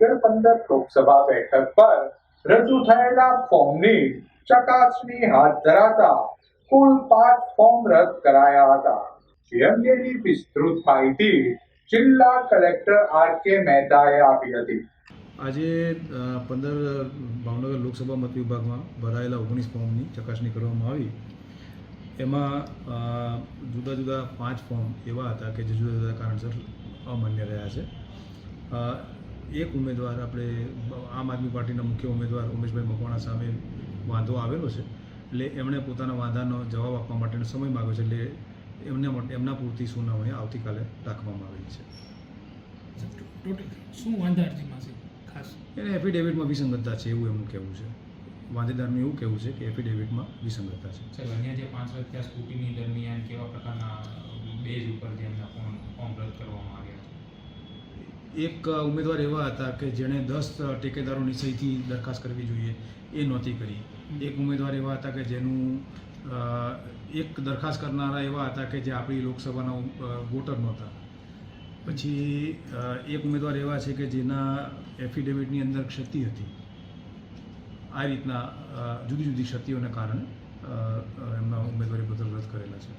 પંદર લોકસભા બેઠક પર રજૂ થયેલા ફોર્મની ચકાસણી હાથ ધરાતા કુલ પાંચ ફોર્મ રદ કરાયા હતા. જે અંગેની વિસ્તૃત માહિતી જિલ્લા કલેક્ટર આર કે મહેતાએ આપી હતી. આજે પંદર ભાવનગર લોકસભા મત વિભાગમાં ભરાયેલા ઓગણીસ ફોર્મની ચકાસણી કરવામાં આવી. એમાં જુદા જુદા પાંચ ફોર્મ એવા હતા કે જે જુદા જુદા કારણસર અમાન્ય રહ્યા છે. એક ઉમેદવાર આપણે આમ આદમી પાર્ટીના મુખ્ય ઉમેદવાર ઉમેશભાઈ મકવાણા સામે વાંધો આવેલો છે. એટલે એમણે પોતાના વાંધાનો જવાબ આપવા માટેનો સમય માગ્યો છે. એટલે એમને એમના પૂરતી સુનાવણી આવતીકાલે રાખવામાં આવેલી છે. ટોટલ શું વાંધા અરજીમાં છે? ખાસ. એને એફિડેવિટમાં વિસંગતતા છે એવું એમનું કહેવું છે. વાંધેદારનું એવું કહેવું છે કે એફિડેવિટમાં વિસંગતતા છે. સાહેબ અન્ય જે પાંચ અત્યાર સ્કૂટીની દરમિયાન કેવા પ્રકારના બેઝ ઉપર જે એમના ફોર્મ ફોર્મ રદ કરવામાં આવ્યા છે? એક ઉમેદવાર એવા હતા કે જેણે દસ ટેકેદારોની સહીથી દરખાસ્ત કરવી જોઈએ, એ નહોતી કરી. એક ઉમેદવાર એવા હતા કે જેનું એક દરખાસ્ત કરનારા એવા હતા કે જે આપણી લોકસભાના વોટર નહોતા. પછી એક ઉમેદવાર એવા છે કે જેના એફિડેવિટની અંદર ક્ષતિ હતી. આ રીતના જુદી જુદી ક્ષતિઓને કારણે એમના ઉમેદવારી પત્ર રદ કરેલા છે.